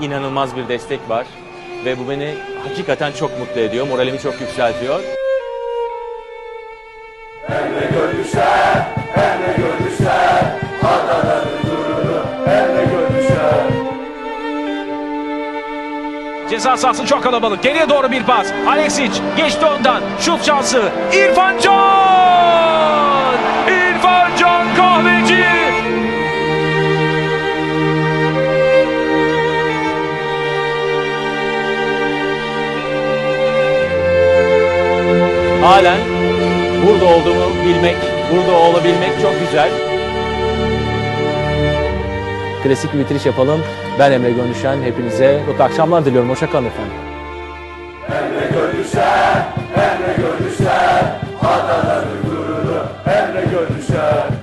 İnanılmaz bir destek var ve bu beni hakikaten çok mutlu ediyor. Moralimi çok yükseltiyor. Ceza sahası çok kalabalık. Geriye doğru bir pas. Alexic geçti ondan. Şut şansı. İrfan Can! Halen burada olduğumu bilmek, burada olabilmek çok güzel. Klasik bir bitiriş yapalım. Ben Emre Gönlüşen. Hepinize mutlu akşamlar diliyorum. Hoşça kalın efendim. Adaların gururu Emre Gönlüşer